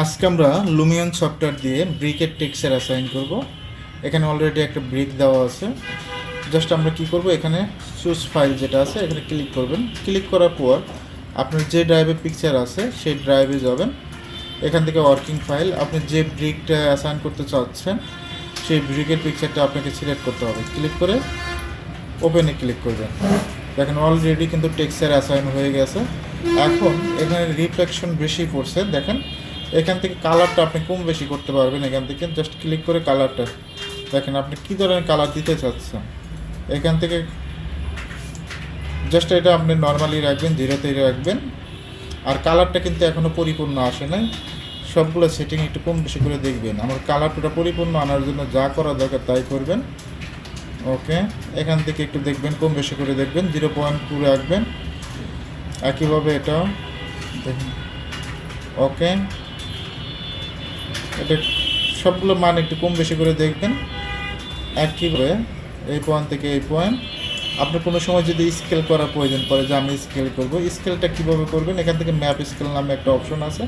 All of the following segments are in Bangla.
আজকে আমরা লুমিয়ন সফটওয়্যার দিয়ে ব্রিকের টেক্সচার অ্যাসাইন করব। এখানে অলরেডি একটা ব্রিক দেওয়া আছে। জাস্ট আমরা কি করব? এখানে চুজ ফাইল যেটা আছে, এখানে ক্লিক করবেন। ক্লিক করার পর আপনার যে ড্রাইভে পিকচার আছে, সেই ড্রাইভে যাবেন। এখান থেকে ওয়ার্কিং ফাইল আপনি যে ব্রিকটা অ্যাসাইন করতে চাচ্ছেন, সেই ব্রিকের পিকচারটা আপনাকে সিলেক্ট করতে হবে। ক্লিক করে ওপেনে ক্লিক করবেন। দেখেন অলরেডি কিন্তু টেক্সচার অ্যাসাইন হয়ে গেছে। এখন এখানে রিফ্লেকশন বেশি পড়ছে। দেখেন এখান থেকে কালারটা আপনি কম বেশি করতে পারবেন এখান থেকে। জাস্ট ক্লিক করে কালারটা দেখেন আপনি কী ধরনের কালার দিতে চাচ্ছেন। এখান থেকে জাস্ট এটা আপনি নর্মালি রাখবেন জিরোতেই রাখবেন। আর কালারটা কিন্তু এখনও পরিপূর্ণ আসে নাই। সবগুলো সেটিং একটু কম বেশি করে দেখবেন। আমার কালারটা পরিপূর্ণ আনার জন্য যা করা দরকার তাই করবেন। ওকে এখান থেকে একটু দেখবেন, কম বেশি করে দেখবেন জিরো পয়েন্ট টু রাখবেন। একইভাবে এটাও দেখুন। ওকে এটা সবগুলো মান একটু কম বেশি করে দেখবেন। একইভাবে এই পয়েন্ট থেকে এই পয়েন্ট আপনার কোনো সময় যদি স্কেল করার প্রয়োজন পড়ে, যে আমি স্কেল করব স্কেলটা কীভাবে করবেন? এখান থেকে ম্যাপ স্কেল নামে একটা অপশন আছে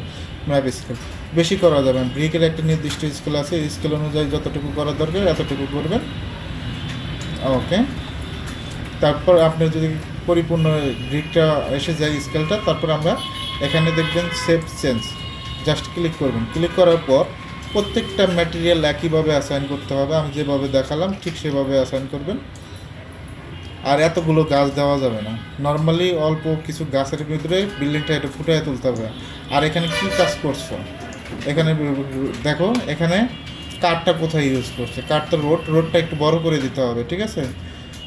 ম্যাপ স্কেল বেশি করা যাবে ব্রিকের একটা নির্দিষ্ট স্কেল আছে স্কেল অনুযায়ী যতটুকু করা দরকার, এতটুকু করবেন। ওকে তারপর আপনার যদি পরিপূর্ণ ব্রিকটা এসে যায় স্কেলটা তারপর আমরা এখানে দেখবেন সেভ চেঞ্জ জাস্ট ক্লিক করবেন। ক্লিক করার পর প্রত্যেকটা ম্যাটেরিয়াল একইভাবে অ্যাসাইন করতে হবে। আমি যেভাবে দেখালাম, ঠিক সেভাবে অ্যাসাইন করবেন। আর এতগুলো গাছ দেওয়া যাবে না। নর্মালি অল্প কিছু গাছের ভিতরে বিল্ডিংটা এটা ফুটিয়ে তুলতে হবে। আর এখানে কি কাজ করছ? এখানে দেখো, এখানে কাঠটা কোথায় ইউজ করছে? কাঠটা রোড রোডটা একটু বড় করে দিতে হবে, ঠিক আছে?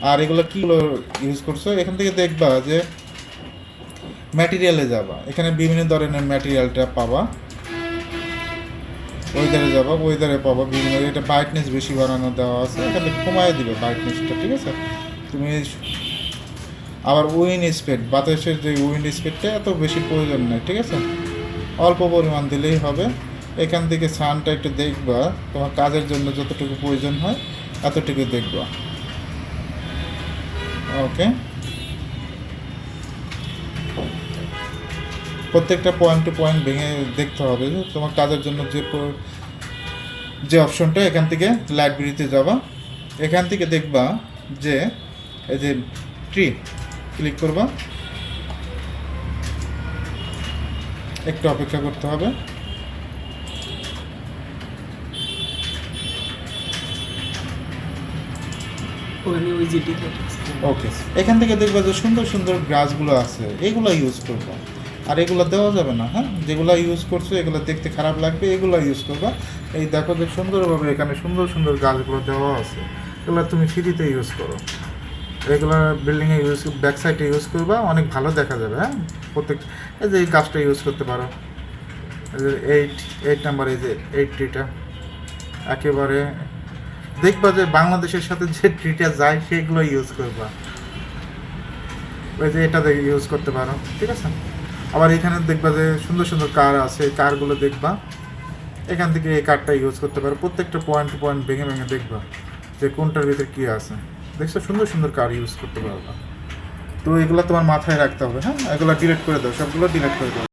আর এগুলো কীগুলো ইউজ করছ? এখান থেকে দেখবা যে ম্যাটেরিয়ালে যাবা। এখানে বিভিন্ন ধরনের ম্যাটেরিয়ালটা পাবা। ওয়েদারে যাবা ওয়েদারে পাবা বিভিন্ন। এটা ব্রাইটনেস বেশি বানানো দেওয়া আছে। এখানে কমায় দিবে ব্রাইটনেসটা ঠিক আছে? তুমি আবার উইন স্পিড বাতাসের যে উইন্ড স্পিডটা এত বেশি প্রয়োজন নেই, ঠিক আছে? অল্প পরিমাণ দিলেই হবে। এখান থেকে সানটা একটু দেখবা, তোমার কাজের জন্য যতটুকু প্রয়োজন হয়, এতটুকু দেখবা। ওকে প্রত্যেকটা পয়েন্ট টু পয়েন্ট ভেঙে দেখতে হবে যে তোমার কাজের জন্য যে যে অপশনটা এখান থেকে লাইব্রেরিতে যাবা। এখান থেকে দেখবা যে এই যে ট্রি ক্লিক করবা। একটু অপেক্ষা করতে হবে। ওকে এখান থেকে দেখবা যে সুন্দর সুন্দর গ্রাসগুলো আছে এগুলো ইউজ করবা। আর এগুলো দেওয়া যাবে না হ্যাঁ? যেগুলো ইউজ করছ, এগুলো দেখতে খারাপ লাগবে, এগুলো ইউজ করবা। এই দেখো যে সুন্দরভাবে এখানে সুন্দর সুন্দর গাছগুলো দেওয়া আছে। এগুলো তুমি ফ্রিতে ইউজ করো। এগুলো বিল্ডিংয়ে ইউজ ব্যাক সাইডে ইউজ করবা, অনেক ভালো দেখা যাবে হ্যাঁ? প্রত্যেক এই যে এই গাছটা ইউজ করতে পারো। এইট এইট নাম্বার এই যে এইট ট্রিটা একেবারে দেখবা যে বাংলাদেশের সাথে যে ট্রিটা যায়, সেগুলো ইউজ করবা। ওই যে এটা ইউজ করতে পারো, ঠিক আছে? আবার এখানে দেখবা যে সুন্দর সুন্দর কার আছে কারগুলো দেখবা। এখান থেকে এই কারটা ইউজ করতে পারো। প্রত্যেকটা পয়েন্ট টু পয়েন্ট ভেঙে ভেঙে দেখবা যে কোনটার ভিতরে কী আছে। দেখছ, সুন্দর সুন্দর কার ইউজ করতে পারবা। তো এগুলো তোমার মাথায় রাখতে হবে হ্যাঁ? এগুলো ডিলেট করে দাও, সবগুলো ডিলেট করে দাও।